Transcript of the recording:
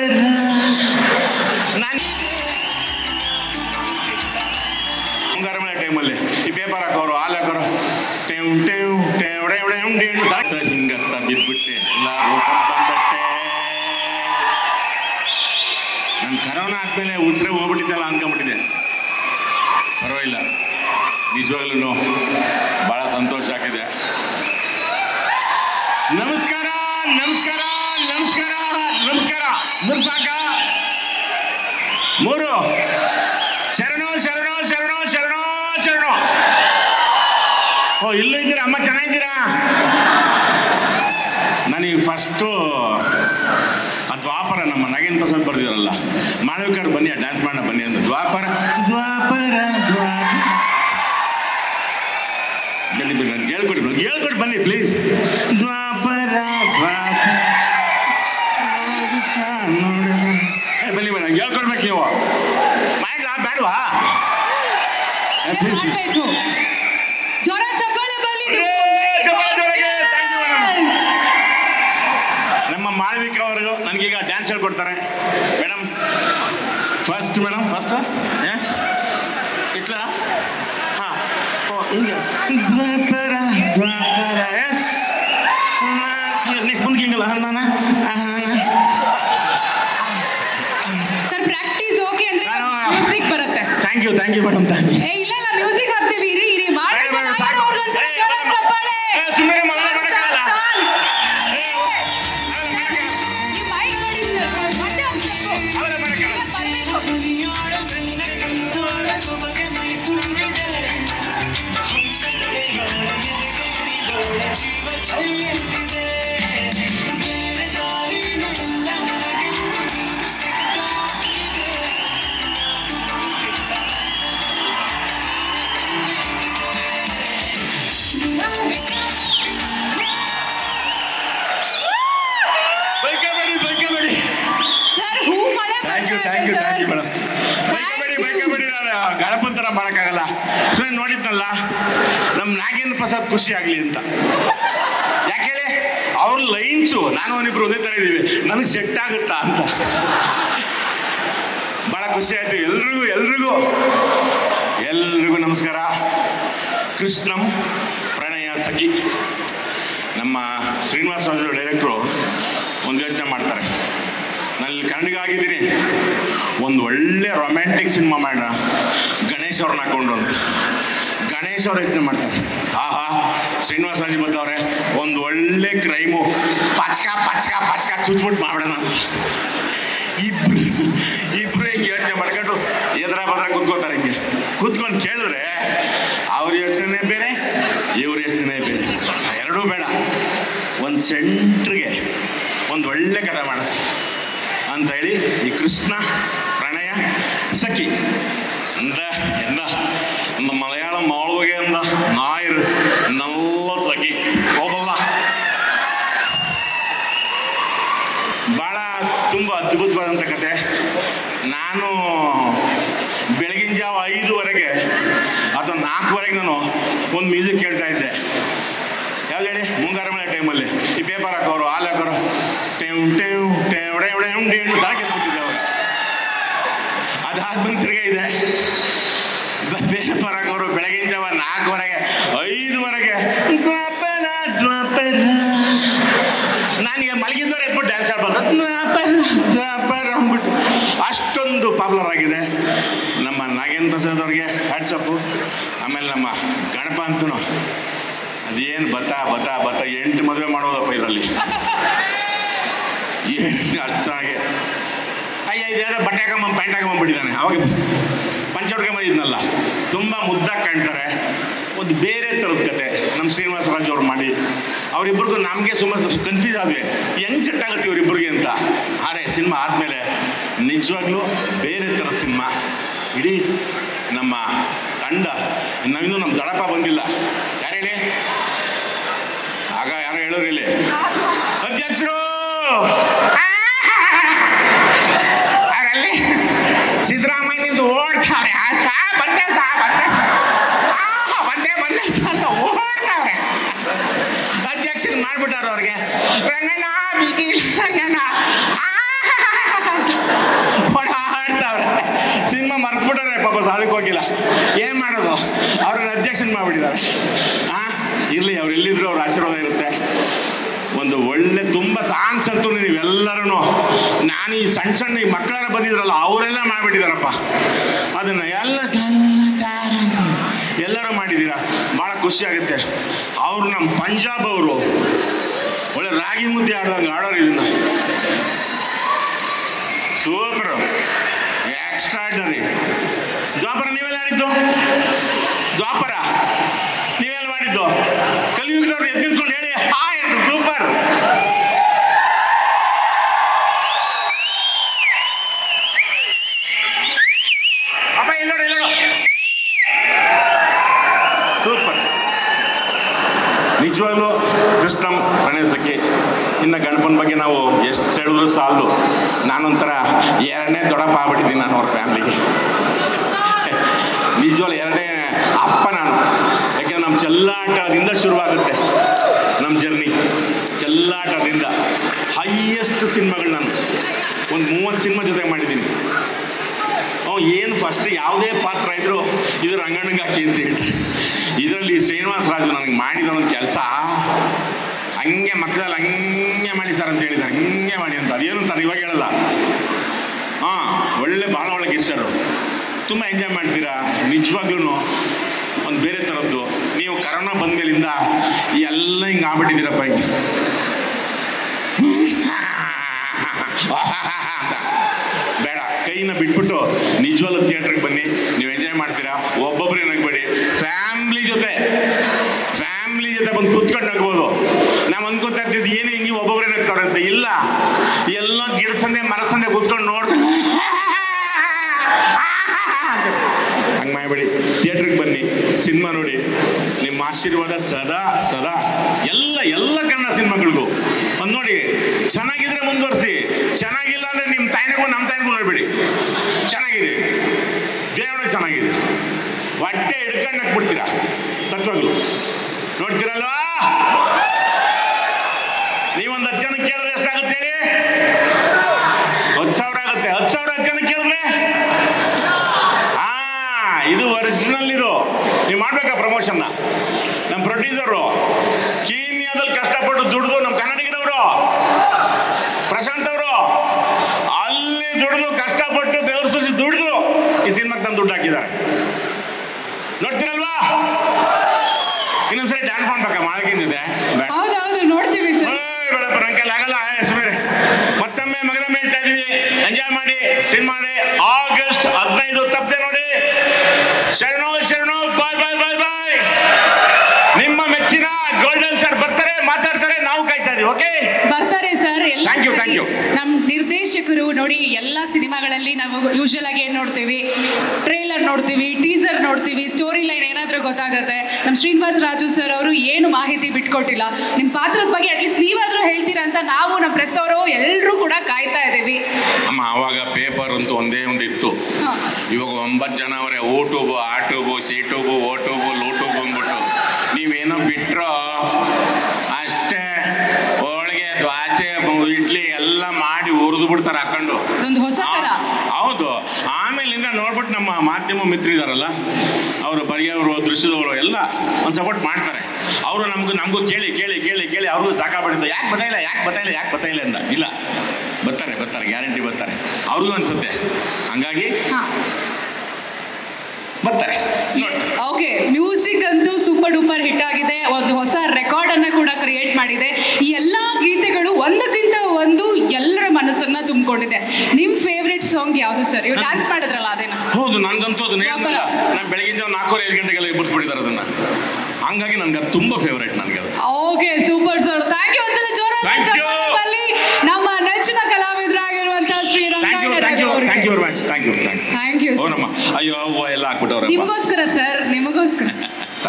ದ್ವಾಪರ ನಾನು ಮುಂಗಾರ ಮಳೆ ಟೈಮಲ್ಲಿ ಈ ಪೇಪರ್ ಹಾಕೋರು, ಹಾಲು ಹಾಕೋರು. ಟೆವ್, ಟೇವ್, ಟೆವ್ ಡೆವ್ ಡೆವ್ ಡೆವ್ ದಾಟ ಹಿಂಗತ್ತ ಬಿದ್ಬಿಟ್ಟೆ. ಎಲ್ಲ ಬಂದಟ್ಟೆ ನಾನು ಕರೋನಾ ಆದ್ಮೇಲೆ ಉಸಿರೇ ಹೋಗ್ಬಿಟ್ಟಿದ್ದಲ್ಲ ಅನ್ಕೊಂಬಿಟ್ಟಿದೆ ಪರವಾಗಿಲ್ಲ. ನಿಜವಾಗ್ಲೂ ಭಾಳ ಸಂತೋಷ ಆಗಿದೆ ನಮಸ್ಕಾರ ನಮಸ್ಕಾರ. ನಮಸ್ಕಾರ ನಮಸ್ಕಾರ. ಮೂರು ಸಾಕ. ಮೂರು. ಶರಣು ಶರಣು ಶರಣು ಶರಣು ಶರಣು. ಓ ಇಲ್ಲೂ ಇದ್ದೀರಾ? ಅಮ್ಮ ಚೆನ್ನಾಗಿದ್ದೀರಾ? ನನಗೆ ಫಸ್ಟು ಆ ದ್ವಾಪರ ನಮ್ಮ ನಗೇನ್ ಪ್ರಸಾದ್ ಬರ್ದಿರಲ್ಲ ಮಾಳವಿಕರ್ ಬನ್ನಿ ಡ್ಯಾನ್ಸ್ ಮಾಡೋಣ ಬನ್ನಿ ಅಂತ. ದ್ವಾಪರ. ದ್ವಾಪರ ದ್ವಾಪರ ಹೇಳ್ಕೊಡಿ ಹೇಳ್ಕೊಡಿ ಬನ್ನಿ ಪ್ಲೀಸ್ ದ್ವಾಪರ ದ್ವಾಪರ. ಬನ್ನಿ ಮೇಡಮ್ ಹೇಳ್ಕೊಳ್ಬೇಕು ಹೇಳ್ಕೊಡ್ಬೇಕು ನೀವು ಮಾಡ್ಲಾ ಬೇಡವಾ. ಮಾಡ್ಬೇಕು ಜ್ವರ ಚಪ್ಪಾಳೆ ಬರಲಿ. ನಮ್ಮ ಮಾಳವಿಕಾ ಅವರು ನನಗೀಗ ಡ್ಯಾನ್ಸ್ ಹೇಳ್ಕೊಡ್ತಾರೆ. ಮೇಡಮ್ ಫಸ್ಟ್ ಮೇಡಮ್ ಫಸ್ಟ್ ಎಸ್ ಇಟ್ಲ? ಹಾಂ. ಓ ಹಿಂಗೆ. ದ್ವಾಪರ ದ್ವಾಪರ. ಎಸ್ ನೆಕ್ ಮುಂದೆ ಹಿಂಗಲ್ಲ ನಾನು ಗಣಪನ ಥರ ಮಾಡೋಕ್ಕಾಗಲ್ಲ. ಸುಮ್ಮನೆ ನೋಡಿದ್ನಲ್ಲ ನಮ್ಮ ನಾಗೇಂದ್ರ ಪ್ರಸಾದ್ ಖುಷಿ ಆಗಲಿ ಅಂತ. ಯಾಕೆ ಅವ್ರ ಲೈನ್ಸು ನಾನು ಅವನಿಬ್ರು ಒಂದೇ ಥರ ಇದ್ದೀವಿ. ನನಗೆ ಸೆಟ್ ಆಗುತ್ತಾ ಅಂತ. ಭಾಳ ಖುಷಿ ಆಯ್ತು. ಎಲ್ರಿಗೂ ಎಲ್ರಿಗೂ. ಎಲ್ರಿಗೂ ನಮಸ್ಕಾರ. ಕೃಷ್ಣಂ ಪ್ರಣಯ ಸಖಿ. ನಮ್ಮ ಶ್ರೀನಿವಾಸ ರಾಜು ಡೈರೆಕ್ಟ್ರು ಒಂದು ಯೋಚನೆ ಮಾಡ್ತಾರೆ. ನಲ್ಲಿ ಕನ್ನಡಿಗಾಗಿದ್ದೀನಿ ಒಂದು ಒಳ್ಳೆ ರೊಮ್ಯಾಂಟಿಕ್ ಸಿನಿಮಾ ಮಾಡೋಣ. ಗಣೇಶ್ ಅವ್ರನ್ನ ಹಾಕೊಂಡು ಅಂತ. ಗಣೇಶ್ ಅವ್ರ ಯೋಚನೆ ಮಾಡ್ತಾರೆ. ಆಹಾ ಶ್ರೀನಿವಾಸ ಶ್ರೀನಿವಾಸಾಜಿ ಅವ್ರೆ, ಒಂದು ಒಳ್ಳೆ ಕ್ರೈಮು ಪಚ್ಕ ಪಚ್ಕ ಪಚ್ಕ ಚುಚ್ಬಿಟ್ಟು ಮಾಡೋಣ ಇಬ್ರು ಇಬ್ರು ಹಿಂಗೆ ಯೋಚನೆ ಮಾಡ್ಕೊಂಡು ಎದ್ರ ಬದ್ರ ಕುತ್ಕೋತಾರೆ ಹಿಂಗೆ. ಕುತ್ಕೊಂಡು ಕೇಳಿದ್ರೆ ಅವ್ರ ಯೋಚನೆ ಬೇರೆ, ಇವ್ರ ಯೋಚನೆ ಬೇರೆ. ಎರಡೂ ಬೇಡ. ಒಂದು ಸೆಂಟ್ರಿಗೆ ಒಂದು ಒಳ್ಳೆ ಕಥೆ ಮಾಡಿಸಿ. ಅಂತ ಹೇಳಿ ಈ ಕೃಷ್ಣ, ಪ್ರಣಯ, ಸಖಿ. ಎಂದ ಎಂದ ಮಲಯ நம்ம ಅಂದ இருந்தா ஞாயிறு நல்ல ಸಖಿ. ಹೋಗಲ್ಲ ಬಹಳ ತುಂಬ ಅದ್ಭುತವಾದಂಥ ಕತೆ. ನಾನು ಬೆಳಗಿನ ಜಾವ ಐದುವರೆಗೆ ಅಥವಾ ನಾಲ್ಕುವರೆಗೆ ನಾನು ಒಂದು ಮ್ಯೂಸಿಕ್ ಕೇಳ್ತಾ ಇದ್ದೆ. ಯಾವ್ದು ಹೇಳಿ? ಮುಂಗಾರ ಮಳೆ ಟೈಮಲ್ಲಿ ಈ ಪೇಪರ್ ಹಾಕೋರು, ಹಾಲು ಹಾಕೋರು. ಟೆವ್ ಟೆವ್ ಟೆವ್ ಡೇವ್ ಡೇವ್ ಡೇವ್ ತಾಕಿಸ್ಬಿಟ್ಟಿದ್ದೆ ಅವರು. ಅದಾದ ಬಂದು ತಿರ್ಗಾ ಇದೆ. ಪೇಪರ್ ಹಾಕೋರು ಬೆಳಗಿನ ಜಾವ ನಾಲ್ಕುವರೆಗೆ, ಐದುವರೆಗೆ. ನನಗೆ ಮಲಗಿದ್ದವ್ರು ಎದ್ಬಿಟ್ಟು ಡ್ಯಾನ್ಸ್ ದ್ವಾಪರ ಅಂದ್ಬಿಟ್ಟು. ಅಷ್ಟೊಂದು ಪಾಪ್ಯುಲರ್ ಆಗಿದೆ. ನಮ್ಮ ನಾಗೇಂದ್ರ ಪ್ರಸಾದ್ ಅವ್ರಿಗೆ ಹ್ಯಾಟ್ಸಪ್ಪು ಆಮೇಲೆ ನಮ್ಮ ಗಣಪ ಅಂತೂ ಅದೇನು ಬತ್ತ ಬತ್ತ ಬತ್ತ ಎಂಟು ಮದುವೆ ಮಾಡೋದಪ್ಪ ಇದರಲ್ಲಿ. ಏನು ಅಯ್ಯ ಇದ್ಯಾವುದೋ ಬಟ್ಟೆ ಹಾಕೊಂಬಂದು ಪ್ಯಾಂಟ್ ಹಾಕೊಂಬಂದ್ಬಿಟ್ಟಿದ್ದಾನೆ ಅವಾಗ ಪಂಚ ಬಂದಿದ್ನಲ್ಲ. ತುಂಬ ಮುದ್ದಾಗಿ ಕಾಣ್ತಾರೆ. ಒಂದು ಬೇರೆ ಥರದ ಕತೆ. ನಮ್ಮ ಶ್ರೀನಿವಾಸ ರಾಜ್ ಅವ್ರು ಮಾಡಿ. ಅವರಿಬ್ಬರಿಗೂ ನಮಗೆ ಸುಮಾರು ಕನ್ಫ್ಯೂಸ್ ಆದ್ವಿ. ಹೆಂಗ್ ಸೆಟ್ ಆಗುತ್ತೆ ಇವರಿಬ್ಬರಿಗೆ ಅಂತ. ಆದರೆ ಸಿನಿಮಾ ಆದಮೇಲೆ ನಿಜವಾಗ್ಲೂ ಬೇರೆ ಥರ ಸಿನಿಮಾ. ಇಡೀ ನಮ್ಮ ತಂಡ, ನಾವಿನ್ನೂ ನಮ್ಮ ದಡಪ ಬಂದಿಲ್ಲ. ಯಾರು ಹೇಳಿ? ಆಗ ಯಾರೋ ಹೇಳೋರು ಇಲ್ಲಿ ಅಧ್ಯಕ್ಷರು! ಸಿದ್ದರಾಮಯ್ಯನಿಂದ ಓಡ್ತಾವ್ರೆ. ಆ ಸಾ, ಬಂದೆ ಸಾ, ಬಂದೆ. ಬಂದೆ ಬಂದೆ ಸಾ ಅಂತ ಓಡ್ತಾವ್ರೆ. ಅಧ್ಯಕ್ಷನ್ ಮಾಡ್ಬಿಟ್ಟಾರ ಅವ್ರಿಗೆ. ರಂಗಣ್ಣ, ಬೀದಿ, ರಂಗಣ್ಣ. ಓಡಾಡ್ತಾವ್ರೆ. ಸಿನಿಮಾ ಮರ್ತ್ಬಿಟ್ಟಾರೆ ಪಾಪ ಸಾಧಕ್ಕೆ ಹೋಗಿಲ್ಲ. ಏನ್ ಮಾಡೋದು? ಅವ್ರನ್ನ ಅಧ್ಯಕ್ಷನ್ ಮಾಡ್ಬಿಟ್ಟಿದ್ದಾರೆ. ಹಾ ಇರ್ಲಿ, ಅವ್ರು ಎಲ್ಲಿದ್ರು ಅವ್ರ ಆಶೀರ್ವಾದ ಇರುತ್ತೆ. ಆ, ಸಾಂಗ್ಸ್ ಅಂತೂ ನೀವೆಲ್ಲರೂ ನಾನು ಈ ಸಣ್ಣ ಸಣ್ಣ ಈ ಮಕ್ಕಳೆಲ್ಲ ಬಂದಿದ್ರಲ್ಲ ಅವರೆಲ್ಲ ಮಾಡಿಬಿಟ್ಟಿದಾರಪ್ಪ. ಅದನ್ನು ಎಲ್ಲ ಎಲ್ಲರೂ ಮಾಡಿದ್ದೀರಾ? ಭಾಳ ಖುಷಿ ಆಗುತ್ತೆ. ಅವರು ನಮ್ಮ ಪಂಜಾಬ್ ಅವರು. ಒಳ್ಳೆ ರಾಗಿ ಮುದ್ದೆ ಆಡ್ದಂಗೆ ಆಡೋರು ಇದನ್ನ. ಸೂಪರ್. ಎಕ್ಸ್ಟ್ರಾರ್ಡನರಿ ದ್ವಾಪರ ನೀವೆಲ್ಲ ಆಡಿದ್ದು? ದ್ವಾಪರ ನೀವೆಲ್ಲ ಮಾಡಿದ್ದು? ಕಲಿಯುಗದವ್ರು ಎದ್ದು ನಿಂತ್ಕೊಂಡು ಹೇಳಿ ಹಾಯ್ ಸೂಪರ್ ಅಪ್ಪ ಎಲ್ಲೋಡು ಎಲ್ಲೋಡು ಸೂಪರ್ ನಿಜವಾಗ್ಲೂ ಕೃಷ್ಣಂ ಗಣೇಶಕ್ಕೆ ಇನ್ನು ಗಣಪನ ಬಗ್ಗೆ ನಾವು ಎಷ್ಟು ಹೇಳಿದ್ರು ಸಾಲದು. ನಾನೊಂಥರ ಎರಡನೇ ದೊಡ್ಡಪ್ಪ ಆಗ್ಬಿಟ್ಟಿದ್ದೀನಿ ನಾನು ಅವ್ರ ಫ್ಯಾಮಿಲಿಗೆ ನಿಜವಾಗ್ಲು ಎರಡನೇ ಅಪ್ಪ ನಾನು. ಯಾಕೆಂದ್ರೆ ನಮ್ಮ ಚೆಲ್ಲಾಟದಿಂದ ಶುರುವಾಗುತ್ತೆ ನಮ್ಮ ಜರ್ನಿ ಚೆಲ್ಲಾಟದಿಂದ ಹೈಯೆಸ್ಟ್ ಸಿನಿಮಾಗಳು ನಾನು. ಒಂದು ಮೂವತ್ತು ಸಿನಿಮಾ ಜೊತೆಗೆ ಮಾಡಿದ್ದೀನಿ. ಅವ್ನು ಏನು ಫಸ್ಟ್ ಯಾವುದೇ ಪಾತ್ರ ಇದ್ರು ಇದು ರಂಗಣ್ಣಗೆ ಅಂತ ಹೇಳಿ ಇದರಲ್ಲಿ ಶ್ರೀನಿವಾಸ ರಾಜು ನನಗೆ ಮಾಡಿದ ಒಂದು ಕೆಲಸ. ಹಂಗೆ ಮಕ್ಕಳಲ್ಲಿ ಹಂಗೆ ಮಾಡಿ ಸರ್ ಅಂತ ಹೇಳಿದ್ದಾರೆ. ಹಿಂಗೆ ಮಾಡಿ ಅಂತ. ಅದೇನು ಸರ್, ಇವಾಗ ಹೇಳಲ್ಲ. ಹಾಂ, ಒಳ್ಳೆ ಭಾಳ ಒಳ್ಳೆ ಗೆಸ್ಟರು ತುಂಬ ಎಂಜಾಯ್ ಮಾಡ್ತೀರಾ? ನಿಜವಾಗ್ಲೂ ಒಂದು ಬೇರೆ ಥರದ್ದು ನೀವು ಕರೋನಾ ಬಂದ ಮೇಲಿಂದ ಎಲ್ಲ ಹಿಂಗೆ ಆಗ್ಬಿಟ್ಟಿದ್ದೀರಪ್ಪ ಹಿಂಗೆ ಬೇಡ, ಕೈನ ಬಿಟ್ಬಿಟ್ಟು ನಿಜವಾಗ್ಲೂ ಥಿಯೇಟ್ರಿಗೆ ಬನ್ನಿ. ನೀವು ಎಂಜಾಯ್ ಮಾಡ್ತೀರಾ? ಒಬ್ಬೊಬ್ರು ಏನಾಗಬೇಡಿ. ಫ್ಯಾಮ್ಲಿ ಫ್ಯಾಮ್ಲಿ ಜೊತೆ. ಬಂದು ಕುತ್ಕೊಂಡು ನಗ್ಬೋದು. ನಾವು ಅನ್ಕೋತಾ ಇರ್ತಿದ್ವಿ ಏನು ಹಿಂಗೆ ಒಬ್ಬೊಬ್ಬರೇ ನಗ್ತಾರೆ ಅಂತ. ಇಲ್ಲ. ಎಲ್ಲ ಗಿಡ ಸಂದೆ ಮರ ಸಂದೆ ಕುತ್ಕೊಂಡು ನೋಡ್ಕೊಂಡು ಹಂಗೆ ಮಾಡಬೇಡಿ. ಥಿಯೇಟ್ರಿಗೆ ಬನ್ನಿ, ಸಿನಿಮಾ ನೋಡಿ. ನಿಮ್ಮ ಆಶೀರ್ವಾದ ಸದಾ ಸದಾ. ಎಲ್ಲ ಎಲ್ಲ ಕನ್ನಡ ಸಿನಿಮಾಗಳಿಗೂ. ಒಂದು ನೋಡಿ, ಚೆನ್ನಾಗಿದ್ರೆ ಮುಂದುವರಿಸಿ. ಚೆನ್ನಾಗಿಲ್ಲ ಅಂದ್ರೆ ನಿಮ್ಮ ತಾಯಿನಿಗೂ ನಮ್ಮ ತಾಯಿನಿಗೂ ನೋಡ್ಬೇಡಿ. ಚೆನ್ನಾಗಿದೆ. ದೇವರ ಚೆನ್ನಾಗಿದೆ. ಹೊಟ್ಟೆ ಹಿಡ್ಕೊಂಡು ಹಾಕ್ಬಿಡ್ತೀರಾ ತತ್ವಗಳು ನೋಡ್ತೀರಲ್ವಾ ನೀವೊಂದು ಹತ್ತು ಜನ ಕೇಳಿದ್ರೆ ಎಷ್ಟಾಗುತ್ತೆ ಹೇಳಿ ಹತ್ತು ಸಾವಿರ ಆಗುತ್ತೆ ಹತ್ತು ಸಾವಿರ ಹತ್ತು ಜನ ಕೇಳಿದ್ರೆ ಆ ಇದು ಒರಿಜಿನಲ್ ಇದು ನೀವು ಪ್ರಮೋಷನ್ನ ನಮ್ಮ ಪ್ರೊಡ್ಯೂಸರು ಕೀನ್ಯಾದಲ್ಲಿ ಕಷ್ಟಪಟ್ಟು ದುಡಿದು ನಮ್ಮ ಕನ್ನಡಿಗರವರು, ಪ್ರಶಾಂತ್ ಅವರು, ಅಲ್ಲಿ ದುಡಿದು ಕಷ್ಟಪಟ್ಟು ಬೆವರು ಸುರಿಸಿ ದುಡಿದು ಈ ಸಿನಿಮಾಕ್ಕೆ ತಂದು ದುಡ್ಡು ಹಾಕಿದ್ದಾರೆ. ನೋಡ್ತೀರಲ್ವಾ? ಇನ್ನೊಂದ್ಸರಿ ಡ್ಯಾನ್ಸ್ ಮಾಡ್ಬೇಕಾ ಮಾಳಗಿನ ಜೊತೆ ಬೇಡ ಹೌದೌದು ನೋಡ್ತೀವಿ ಸರ್ ಓಯ್ ಬೇಡಪ್ಪ ನನ್ನ ಕೈಲಿ ಆಗಲ್ಲ ಏ, ಸುಮ್ನಿರಿ. ಮತ್ತೊಮ್ಮೆ ಮಗದೊಮ್ಮೆ ಹೇಳ್ತಾ ಇದೀವಿ ಎಂಜಾಯ್ ಮಾಡಿ ಸಿನಿಮಾ ಆಗಸ್ಟ್ ಹದಿನೈದು ತಪ್ಪದೆ ನೋಡಿ ಶರಣು ಶರಣು ಬಾಯ್ ನಿಮ್ಮ ಮೆಚ್ಚಿನ ಗೋಲ್ಡನ್ ಸರ್ ಬರ್ತಾರೆ ಮಾತಾಡ್ತಾರೆ ನಾವು ಕಾಯ್ತಾ ಇದೀವಿ ಓಕೆ ಬರ್ತಾರೆ ಸರ್ ಎಲ್ಲ Thank you, thank you. ನಮ್ಮ ನಿರ್ದೇಶಕರು ನೋಡಿ ಎಲ್ಲ ಸಿನಿಮಾಗಳಲ್ಲಿ ನಾವು ಯೂಶಲ್ ಆಗಿ ಏನ್ ನೋಡ್ತೀವಿ? ಟ್ರೇಲರ್ ನೋಡ್ತೀವಿ ಟೀಸರ್ ನೋಡ್ತೀವಿ ಸ್ಟೋರಿ ಲೈನ್ ಏನಾದರೂ ಗೊತ್ತಾಗುತ್ತೆ. ನಮ್ಮ ಶ್ರೀನಿವಾಸ್ ರಾಜು ಸರ್ ಅವರು ಏನು ಮಾಹಿತಿ ಬಿಟ್ಕೊಟ್ಟಿಲ್ಲ. ನಿಮ್ಮ ಪಾತ್ರದ ಬಗ್ಗೆ ಅಟ್ಲೀಸ್ಟ್ ನೀವಾದರೂ ಹೇಳ್ತೀರಾ ಅಂತ ನಾವು ನಮ್ಮ ಪ್ರೆಸ್ ಅವರು ಎಲ್ಲರೂ ಕೂಡ ಕಾಯ್ತಾ ಇದ್ದೀವಿ. ಅಮ್ಮ ಆವಾಗ ಪೇಪರ್ ಅಂತೂ ಒಂದೇ ಒಂದು ಇತ್ತು. ಇವಾಗ ಒಂಬತ್ತು ಜನ ಅವರೇ ಓಟೂಬು ಆಟೂಬು ಆ ಟ್ಯೂಬು ಸಿ ಟ್ಯೂಬು ಓ ಟ್ಯೂಬು ಲೂ ಟ್ಯೂಬು ಅಂದ್ಬಿಟ್ಟು ನೀವೇನೋ ಬಿಟ್ರೋ ಎಲ್ಲ ಮಾಡಿ ಉರಿದು ಬಿಡ್ತಾರೆ ಹಾಕೊಂಡು ಹೊಸ ತರ ಹೌದು. ಆಮೇಲಿಂದ ನೋಡ್ಬಿಟ್ಟು ನಮ್ಮ ಮಾಧ್ಯಮ ಮಿತ್ರ ಇದಾರಲ್ಲ ಅವರು ಬರೆಯವರು ದೃಶ್ಯದವರು ಎಲ್ಲ ಒಂದು ಸಪೋರ್ಟ್ ಮಾಡ್ತಾರೆ. ಅವರು ನಮಗೂ ನಮಗೂ ಕೇಳಿ ಕೇಳಿ ಕೇಳಿ ಕೇಳಿ ಅವ್ರಿಗೂ ಸಾಕಾಗ್ಬಿಟ್ಟಿದ್ದ ಯಾಕೆ ಬತ್ತಾಯಿಲ್ಲ ಯಾಕೆ ಬತ್ತಾಯಿಲ್ಲ ಯಾಕೆ ಬತ್ತಾಯಿಲ್ಲ ಅಂತ. ಇಲ್ಲ. ಬರ್ತಾರೆ ಬರ್ತಾರೆ ಗ್ಯಾರಂಟಿ ಬರ್ತಾರೆ. ಅವ್ರಿಗೂ ಅನ್ಸುತ್ತೆ. ಹಂಗಾಗಿ ಹಾ. ಬರ್ತಾರೆ. ನೋಡಿ ಓಕೆ. ಮ್ಯೂಸಿಕ್ ಅಂತೂ ಸೂಪರ್ ಡೂಪರ್ ಹಿಟ್ ಆಗಿದೆ. ಒಂದು ಹೊಸ ರೆಕಾರ್ಡ್ ಅನ್ನ ಕೂಡ ಕ್ರಿಯೇಟ್ ಮಾಡಿದೆ. ಈ ಎಲ್ಲಾ ಗೀತೆಗಳು ಒಂದಕ್ಕಿಂತ ಒಂದು ಎಲ್ಲರ ತುಂಬಿಕೊಂಡಿದೆ ನಿಮ್ ಫೇವ್ರೆಟ್ ಸಾಂಗ್ ಯಾವುದು ಸರ್ ಇವ್ ಡ್ಯಾನ್ಸ್ ಮಾಡಿದ್ರಲ್ಲ ಅದೇನ? ಹೌದು ನನ್ಗಂತೂ ಅದನ್ನ ನಾನು ನಾನು ಬೆಳಗಿಂದ ನಾಲ್ಕೂವರೆ ಐದು ಗಂಟೆಗೆಲ್ಲ ಎಬ್ಬರಿಸ್ಬಿಟ್ಟಿದ್ದಾರೆ ಅದನ್ನ. ಹಂಗಾಗಿ ನನ್ಗೆ ಅದು ತುಂಬಾ ಫೇವ್ರೇಟ್ ನನಗೆ okay super sir thank you ಒಂದ್ಸಲ ಜೋರ ನಮ್ಮ ನೆಚ್ಚಿನ ಕಲಾವಿದರಾಗಿರುವಂತಹ Shri thank you very much thank you thank you thank you ಅಯ್ಯೋ ಎಲ್ಲ ಹಾಕ್ಬಿಟ್ಟವ್ರೆ ನಿಮಗೋಸ್ಕರ ಸರ್ ನಿಮಗೋಸ್ಕರ.